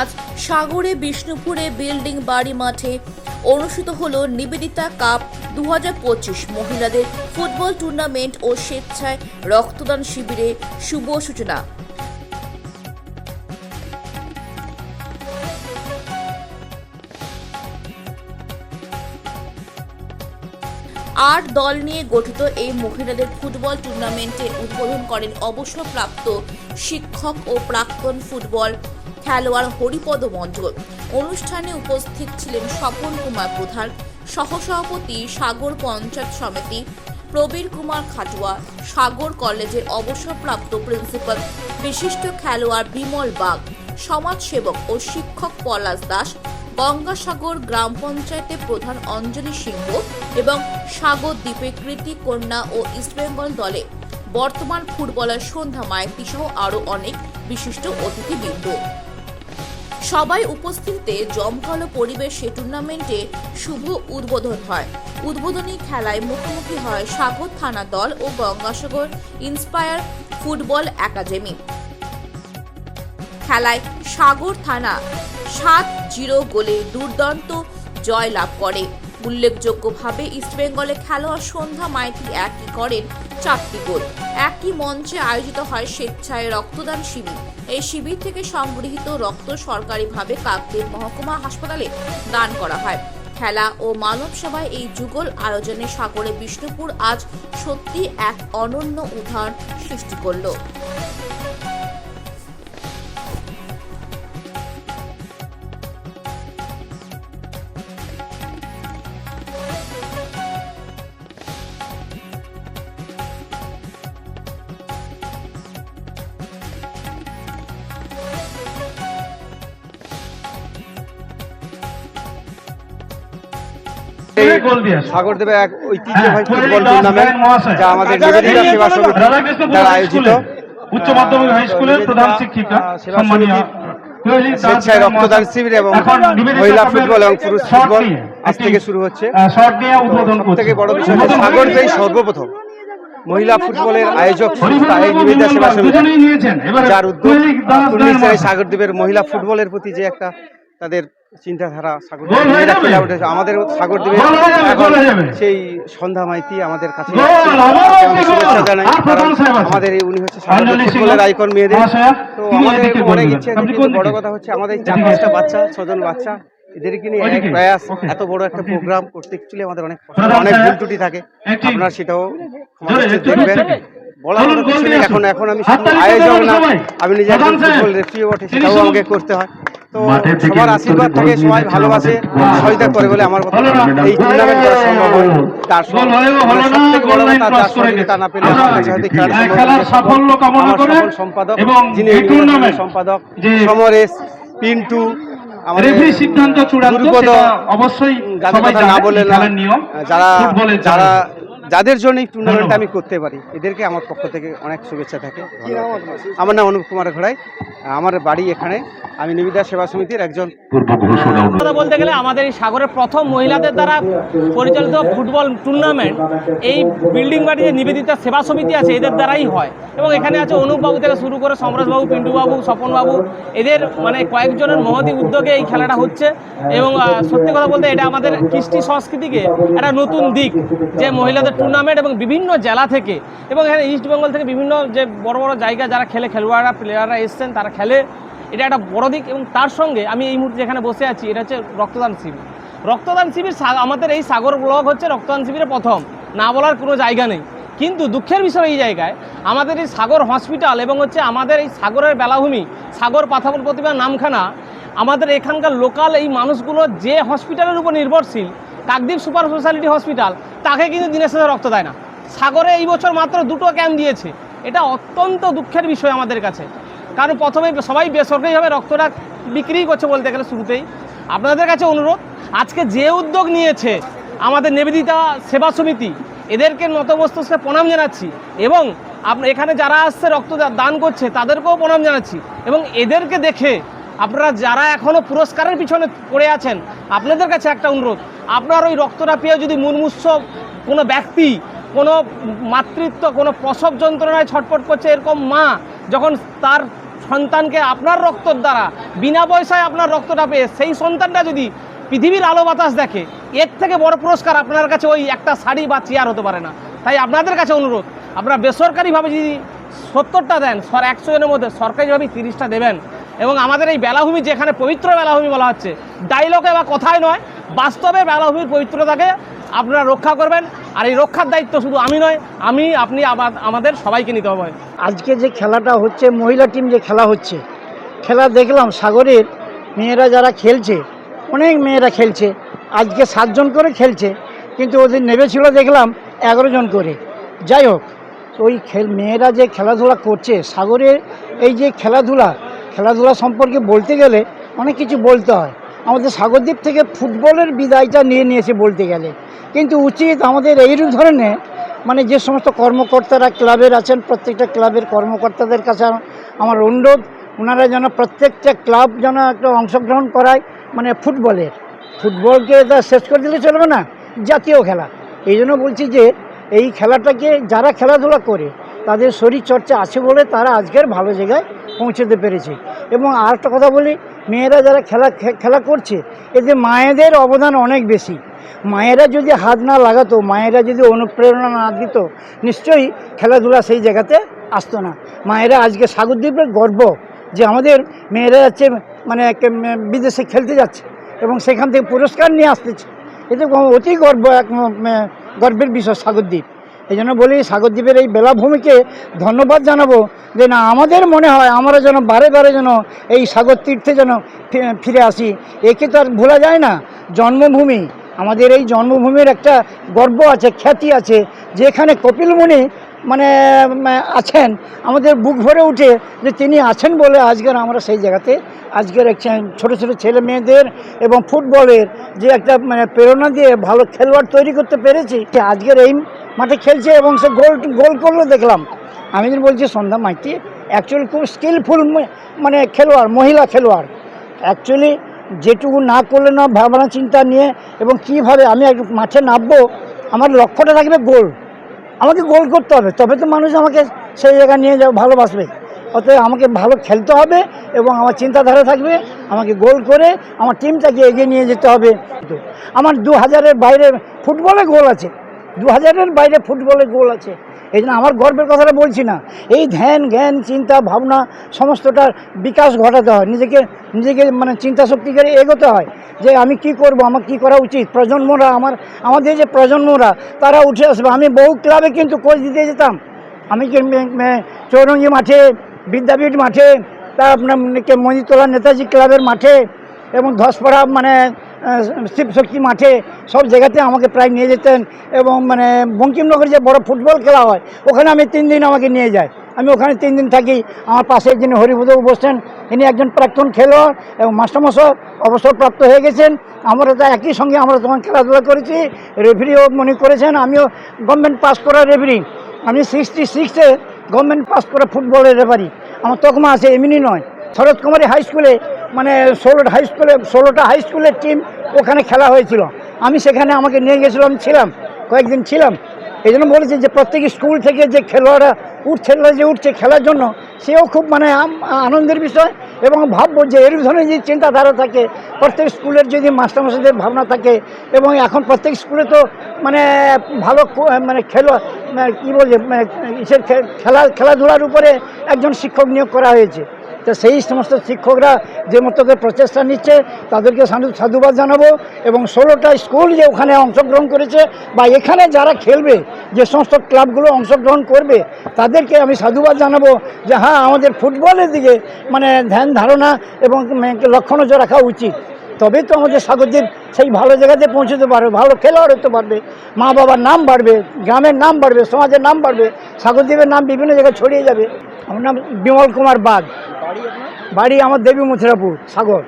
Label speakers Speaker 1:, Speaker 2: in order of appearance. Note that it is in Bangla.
Speaker 1: আজ সাগরে, বিষ্ণুপুরে বিল্ডিং বাড়ি মাঠে অনুষ্ঠিত হল নিবেদিতা কাপ দু মহিলাদের ফুটবল টুর্নামেন্ট ও স্বেচ্ছায় রক্তদান শিবিরে শুভ সূচনা। আট দল নিয়ে গঠিত এই মহিলাদের ফুটবল টুর্নামেন্টে উদ্বোধন করেন অবসরপ্রাপ্ত শিক্ষক ও প্রাক্তন ফুটবল খেলোয়াড় হরিপদ মণ্ডল। অনুষ্ঠানে উপস্থিত ছিলেন স্বপন কুমার প্রধান, সহসভাপতি সাগর পঞ্চায়েত সমিতি, প্রবীর কুমার খাটুয়া, সাগর কলেজের অবসরপ্রাপ্ত প্রিন্সিপাল, বিশিষ্ট খেলোয়াড় বিমল বাগ, সমাজসেবক ও শিক্ষক পলাশ দাস, গঙ্গাসাগর গ্রাম পঞ্চায়েতের প্রধান অঞ্জলি সিংহ এবং সাগর দ্বীপে কৃতি কন্যা ও ইস্টবেঙ্গল দলে। বর্তমান ফুটবলার সন্ধ্যা মাইতি সহ আরও অনেক বিশিষ্ট অতিথিবৃন্দ। সবাই উপস্থিতিতে জমকালো পরিবেশে টুর্নামেন্টে শুভ উদ্বোধন হয়। উদ্বোধনী খেলায় মুখোমুখি হয় সাগর থানা দল ও গঙ্গাসাগর ইন্সপায়ার ফুটবল একাডেমি। খেলায় সাগর থানা সাত জিরো গোলে দুর্দান্ত জয় লাভ করে। উল্লেখযোগ্যভাবে ইস্টবেঙ্গলে খেলোয়াড় সন্ধ্যা মাইতি একই করেন চারটি গোল। একই মঞ্চে আয়োজিত হয় স্বেচ্ছায় রক্তদান শিবির। এই শিবির থেকে সংগৃহীত রক্ত সরকারিভাবে কাকদের মহকুমা হাসপাতালে দান করা হয়। খেলা ও মানব সেবায় এই যুগল আয়োজনে সাগরে বিষ্ণুপুর আজ সত্যি এক অনন্য উদাহরণ সৃষ্টি করল।
Speaker 2: সাগরদেবে এক ঐতিহ্যবাহী ফুটবল টুর্নামেন্ট যা আমাদের নিবেদিতা সেবা সমিতি দ্বারা আয়োজিত।
Speaker 3: উচ্চ মাধ্যমিক হাই স্কুলের প্রধান শিক্ষিকা সম্মানীয়
Speaker 2: স্বেচ্ছায় রক্তদান শিবির এবং মহিলা ফুটবল এবং পুরুষ ফুটবল আজ থেকে শুরু হচ্ছে। থেকে বড় বিষয় সর্বপ্রথম মহিলা ফুটবলের আয়োজক এই নিবেদিতা সেবা সমিতি যার উদ্যোগ
Speaker 3: কুয়েলি
Speaker 2: উনিশ সাগরদ্বীপের মহিলা ফুটবলের প্রতি যে একটা তাদের চিন্তাধারা সাগর উঠেছে। আমাদের সাগরদ্বীপে এখন। সেই সন্ধ্যা মাইতি আমাদের কাছে শুভেচ্ছা জানাই। আমাদের এই উনি হচ্ছে ফুটবলের আইকন মেয়েদের। তো আমাদের অনেক ইচ্ছে কিন্তু বড় কথা হচ্ছে আমাদের চার পাঁচটা বাচ্চা ছজন বাচ্চা। এদেরকে নিয়ে এক প্রয়াস এত বড় একটা প্রোগ্রাম করতে চলে আমাদের অনেক অনেক ভুল ত্রুটি থাকে। আপনারা সেটাও দেখবেন। এখন এখন আমি শুধু আয়োজক না আমি নিজে একজন ফুটবল রেফারিও বটে সেটাও আমাকে করতে হয়। তো সবার আশীর্বাদ থাকে সবাই ভালোবাসে সহযোগিতা করে বলে আমার কথা এই টুর্নামেন্ট করা সম্ভব হয় তার সম্পাদক যিনি সমরেশ পিন্টু
Speaker 3: রেফারি সিদ্ধান্ত চূড়ান্ত অবশ্যই সবাই
Speaker 2: না বলে যারা। যাদের জন্য এই টুর্নামেন্ট
Speaker 3: ধন্যবাদ।
Speaker 2: আমি করতে পারি এদেরকে আমার পক্ষ থেকে অনেক শুভেচ্ছা থাকে। আমার নাম অনুপ কুমার ঘোড়াই। আমার বাড়ি এখানে। আমি নিবিদা সেবা সমিতির একজন
Speaker 4: পূর্ব
Speaker 5: কথা বলতে গেলে আমাদের এই সাগরের প্রথম মহিলাদের দ্বারা পরিচালিত ফুটবল টুর্নামেন্ট এই বিল্ডিং বাড়ি যে নিবেদিতা সেবা সমিতি আছে এদের দ্বারাই হয়। এবং এখানে আছে অনুপবাবু থেকে শুরু করে সমরেশবাবু পিন্টুবাবু স্বপনবাবু এদের মানে কয়েকজনের মহতি উদ্যোগে এই খেলাটা হচ্ছে। এবং সত্যি কথা বলতে এটা আমাদের কৃষ্টি সংস্কৃতিকে একটা নতুন দিক যে মহিলাদের টুর্নামেন্ট এবং বিভিন্ন জেলা থেকে এবং এখানে ইস্টবেঙ্গল থেকে বিভিন্ন যে বড় বড় জায়গা যারা খেলে, খেলোয়াড়রা প্লেয়াররা এসছেন, তারা খেলে। এটা একটা বড় দিক এবং তার সঙ্গে আমি এই মুহূর্তে যেখানে বসে আছি, এটা হচ্ছে রক্তদান শিবির। রক্তদান শিবির আমাদের এই সাগর ব্লক হচ্ছে রক্তদান শিবিরে প্রথম। না বলার কোনো জায়গা নেই। কিন্তু দুঃখের বিষয় এই জায়গায়, আমাদের এই সাগর হসপিটাল এবং হচ্ছে আমাদের এই সাগরের বেলাভূমি, সাগর পাথাপুর প্রতিমা নামখানা, আমাদের এখানকার লোকাল এই মানুষগুলো যে হসপিটালের উপর নির্ভরশীল কাকদ্বীপ সুপার স্পেশালিটি হসপিটাল, তাকে কিন্তু দিনের শেষে রক্ত দেয় না। সাগরে এই বছর মাত্র দুটো ক্যাম্প দিয়েছে। এটা অত্যন্ত দুঃখের বিষয় আমাদের কাছে। কারণ প্রথমে সবাই বেসরকারিভাবে রক্তটা বিক্রি করছে বলতে গেলে শুরুতেই। আপনাদের কাছে অনুরোধ, আজকে যে উদ্যোগ নিয়েছে আমাদের নিবেদিতা সেবা সমিতি, এদেরকে নতমস্তকে প্রণাম জানাচ্ছি এবং এখানে যারা আসছে রক্ত দান করছে, তাদেরকেও প্রণাম জানাচ্ছি এবং এদেরকে দেখে আপনারা যারা এখনও পুরস্কারের পিছনে পড়ে আছেন, আপনাদের কাছে একটা অনুরোধ। আপনার ওই রক্তটা পেয়ে যদি মুমূর্ষ কোনো ব্যক্তি, কোনো মাতৃত্ব, কোনো প্রসব যন্ত্রণায় ছটফট করছে এরকম মা, যখন তার সন্তানকে আপনার রক্তর দ্বারা, বিনা পয়সায় আপনার রক্তটা পেয়ে সেই সন্তানটা যদি পৃথিবীর আলো বাতাস দেখে, এর থেকে বড় পুরস্কার আপনার কাছে ওই একটা শাড়ি বা চেয়ার হতে পারে না। তাই আপনাদের কাছে অনুরোধ, আপনারা বেসরকারিভাবে যদি সত্তরটা দেন একশো জনের মধ্যে সরকারিভাবে তিরিশটা দেবেন এবং আমাদের এই বেলাভূমি যেখানে পবিত্র বেলাভূমি বলা হচ্ছে ডাইলগে বা কথায় নয়, বাস্তবে বেলাভূমির পবিত্রতাকে আপনারা রক্ষা করবেন। আর এই রক্ষার দায়িত্ব শুধু আমি নয়, আমি, আপনি আমাদের সবাইকে নিতে হবে।
Speaker 4: আজকে যে খেলাটা হচ্ছে, মহিলা টিম যে খেলা হচ্ছে, খেলা দেখলাম, সাগরের মেয়েরা যারা খেলছে, অনেক মেয়েরা খেলছে, আজকে সাতজন করে খেলছে, কিন্তু ওদের নেবেছিল দেখলাম এগারো জন করে। যাই হোক, ওই খেল, মেয়েরা যে খেলাধুলা করছে, সাগরের এই যে খেলাধুলা খেলাধুলা সম্পর্কে বলতে গেলে অনেক কিছু বলতে হয়। আমাদের সাগরদ্বীপ থেকে ফুটবলের বিদায়টা নিয়ে নিয়েছে বলতে গেলে। কিন্তু উচিত আমাদের এইরূপ ধরনের মানে যে সমস্ত কর্মকর্তারা ক্লাবের আছেন, প্রত্যেকটা ক্লাবের কর্মকর্তাদের কাছে আমার- অনুরোধ, ওনারা যেন প্রত্যেকটা ক্লাব যেন একটা অংশগ্রহণ করায় মানে ফুটবলের। ফুটবলকে তা শেষ করে দিলে চলবে না? জাতীয় খেলা। এই জন্য বলছি যে, এই খেলাটাকে যারা খেলাধুলা করে তাদের শরীর চর্চা আছে বলে তারা আজকের ভালো জায়গায় পৌঁছতে পেরেছে। এবং আর একটা কথা বলি, মেয়েরা যারা খেলা খেলা করছে এতে মায়েদের অবদান অনেক বেশি। মায়েরা যদি হাত না লাগাতো, মায়েরা যদি অনুপ্রেরণা না দিত, নিশ্চয়ই খেলাধুলা সেই জায়গাতে আসতো না। মায়েরা আজকে সাগরদ্বীপের গর্ব যে আমাদের মেয়েরা যাচ্ছে মানে বিদেশে খেলতে যাচ্ছে এবং সেখান থেকে পুরস্কার নিয়ে আসতেছে। এতে অতি গর্ব এক গর্বের বিষয় সাগরদ্বীপ। এই জন্য বলি সাগরদ্বীপের এই বেলাভূমিকে ধন্যবাদ জানাব যে না, আমাদের মনে হয় আমরা যেন বারে বারে যেন এই সাগর তীর্থে যেন ফিরে আসি। একে তো আর ভোলা যায় না। জন্মভূমি, আমাদের এই জন্মভূমির একটা গর্ব আছে, খ্যাতি আছে, যেখানে কপিল মুনি মানে আছেন। আমাদের বুক ভরে উঠে যে তিনি আছেন বলে আজকের আমরা সেই জায়গাতে, আজকের ছোটো ছোটো ছেলে মেয়েদের এবং ফুটবলের যে একটা মানে প্রেরণা দিয়ে ভালো খেলোয়াড় তৈরি করতে পেরেছি আজকের এই মাঠে খেলছে এবং সে গোল গোল করল দেখলাম। আমি যদি বলছি, সন্ধ্যা মাইতি অ্যাকচুয়ালি খুব স্কিলফুল মানে খেলোয়াড়, মহিলা খেলোয়াড়। অ্যাকচুয়ালি যেটুকু না করলে না, ভাবনা, চিন্তা নিয়ে এবং কীভাবে আমি মাঠে নামবো, আমার লক্ষ্যটা থাকবে গোল। আমাকে গোল করতে হবে, তবে তো মানুষ আমাকে সেই জায়গায় নিয়ে যাবে, ভালোবাসবে। অতএব আমাকে ভালো খেলতে হবে এবং আমার চিন্তাধারা থাকবে, আমাকে গোল করে আমার টিমটাকে এগিয়ে নিয়ে যেতে হবে। আমার দু হাজারের বাইরে ফুটবলে গোল আছে, দু হাজারের বাইরে ফুটবলে গোল আছে। এই জন্য আমার গর্বের কথাটা বলছি না। এই ধ্যান, জ্ঞান, চিন্তা, ভাবনা সমস্তটার বিকাশ ঘটাতে হয়। নিজেকে নিজেকে মানে চিন্তা শক্তি করে এগোতে হয় যে আমি কি করব, আমার কি করা উচিত? প্রজন্মরা আমার, আমাদের যে প্রজন্মরা, তারা উঠে আসবে। আমি বহু ক্লাবে কিন্তু কোচ দিতে যেতাম। আমি চৌরঙ্গি মাঠে, বিদ্যাপীঠ মাঠে, তা আপনার মণিতলা নেতাজি ক্লাবের মাঠে এবং ধসপাড়া মানে শিবশক্তি মাঠে সব জায়গাতে আমাকে প্রায় নিয়ে যেতেন এবং মানে বঙ্কিমনগরে যে বড় ফুটবল খেলা হয়, ওখানে আমি তিন দিন আমাকে নিয়ে যাই আমি ওখানে তিন দিন থাকি। আমার পাশে যিনি হরিবোধবাবু বসছেন তিনি একজন প্রাক্তন খেলোয়াড় এবং মাস্টারমশাই, অবসরপ্রাপ্ত হয়ে গেছেন। আমরা তো একই সঙ্গে আমরা তখন খেলাধুলা করেছি রেফারিও মনে করেছেন, আমিও গভর্নমেন্ট পাস করা রেফারি আমি সিক্সটি সিক্সে গভর্নমেন্ট পাস করা ফুটবলের রেফারি আমার তকমা আছে, এমনি নয়। শরৎ কুমারী হাই স্কুলে মানে ষোলোটা হাই স্কুলে ষোলোটা হাই স্কুলের টিম ওখানে খেলা হয়েছিল। আমি সেখানে আমাকে নিয়ে গেছিলাম ছিলাম কয়েকদিন ছিলাম। এই জন্য বলেছি যে প্রত্যেক স্কুল থেকে যে খেলোয়াড়রা উঠছে, যে উঠছে খেলার জন্য, সেও খুব মানে আনন্দের বিষয় এবং ভাববো যে এর ধরনের যে চিন্তাধারা থাকে, প্রত্যেক স্কুলের যদি মাস্টারমশাইদের ভাবনা থাকে এবং এখন প্রত্যেক স্কুলে তো মানে ভালো মানে খেলো মানে কী বলছে মানে খেলা, খেলাধুলার উপরে একজন শিক্ষক নিয়োগ করা হয়েছে। তো সেই সমস্ত শিক্ষকরা যে মতো প্রচেষ্টা নিচ্ছে, তাদেরকে সাধু সাধুবাদ জানাব এবং ষোলোটা স্কুল যে ওখানে অংশগ্রহণ করেছে বা এখানে যারা খেলবে, যে সমস্ত ক্লাবগুলো অংশগ্রহণ করবে, তাদেরকে আমি সাধুবাদ জানাব যে হ্যাঁ আমাদের ফুটবলের দিকে মানে ধ্যান, ধারণা এবং লক্ষ্য নজর রাখা উচিত। তবেই তো আমাদের সাগরদ্বীপ সেই ভালো জায়গাতে পৌঁছতে পারবে, ভালো খেলোয়াড় হতে পারবে মা বাবার নাম বাড়বে, গ্রামের নাম বাড়বে, সমাজের নাম বাড়বে সাগরদ্বীপের নাম বিভিন্ন জায়গায় ছড়িয়ে যাবে। আমার নাম বিমল কুমার বাগ। বাড়ি আমার দেবী মথুরাপুর সাগর।